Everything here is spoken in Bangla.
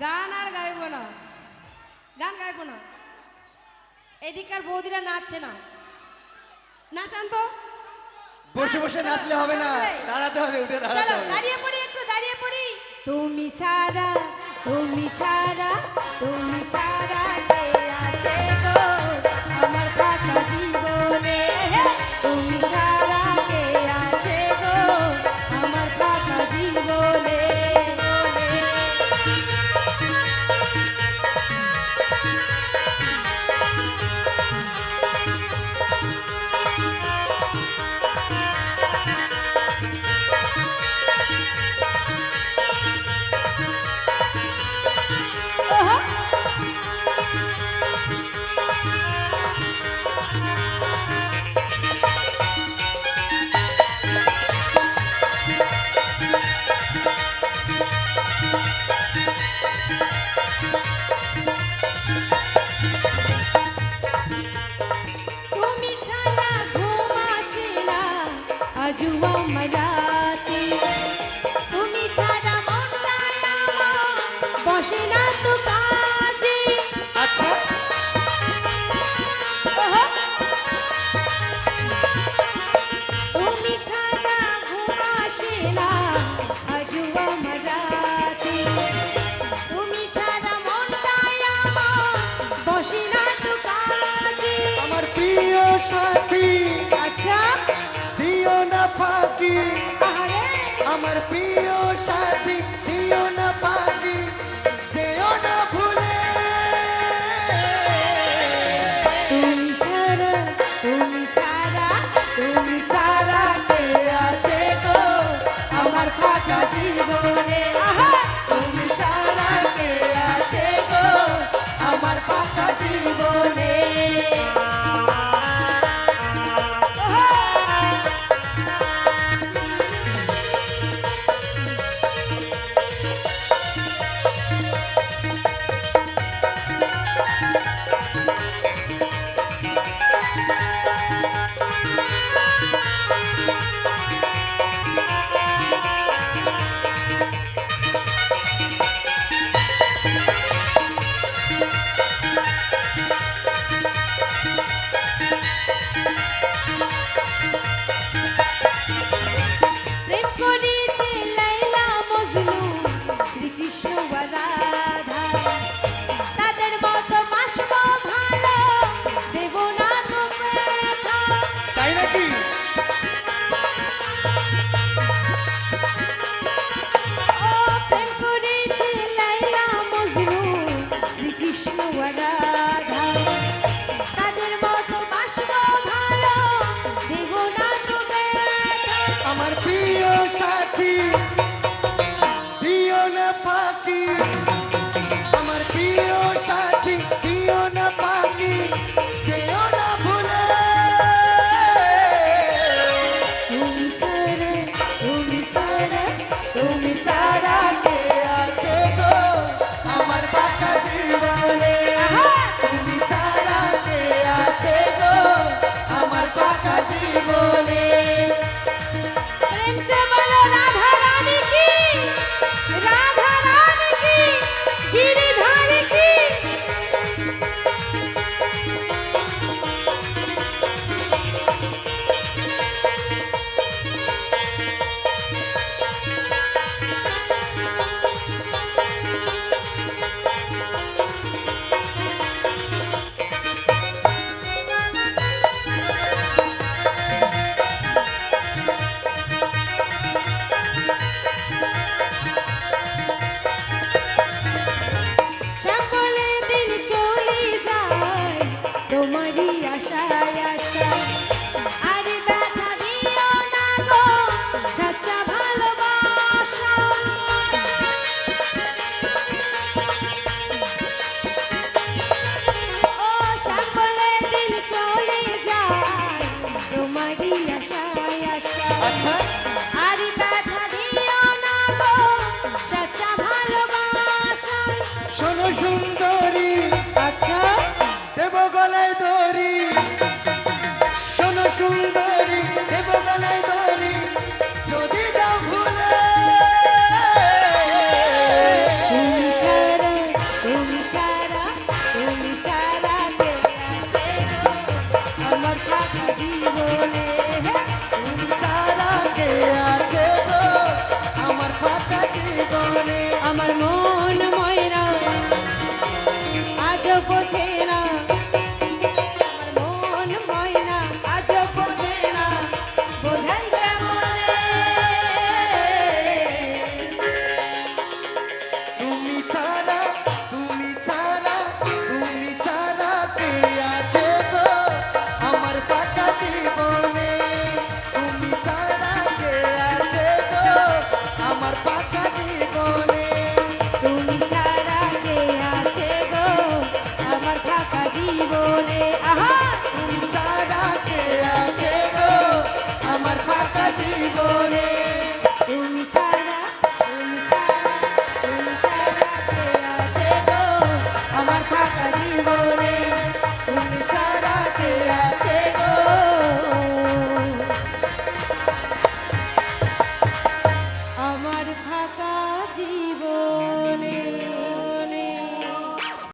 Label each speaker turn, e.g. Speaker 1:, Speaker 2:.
Speaker 1: গান আর বৌদিরা নাচছে না। নাচান তো।
Speaker 2: বসে বসে নাচলে হবে না। দাঁড়াতে হবে উঠে দাঁড়াতে হবে।
Speaker 1: দাঁড়িয়ে পড়ি একটু দাঁড়িয়ে পড়ি। তুমি ছাড়া তুমি ছাড়া তুমি ছাড়া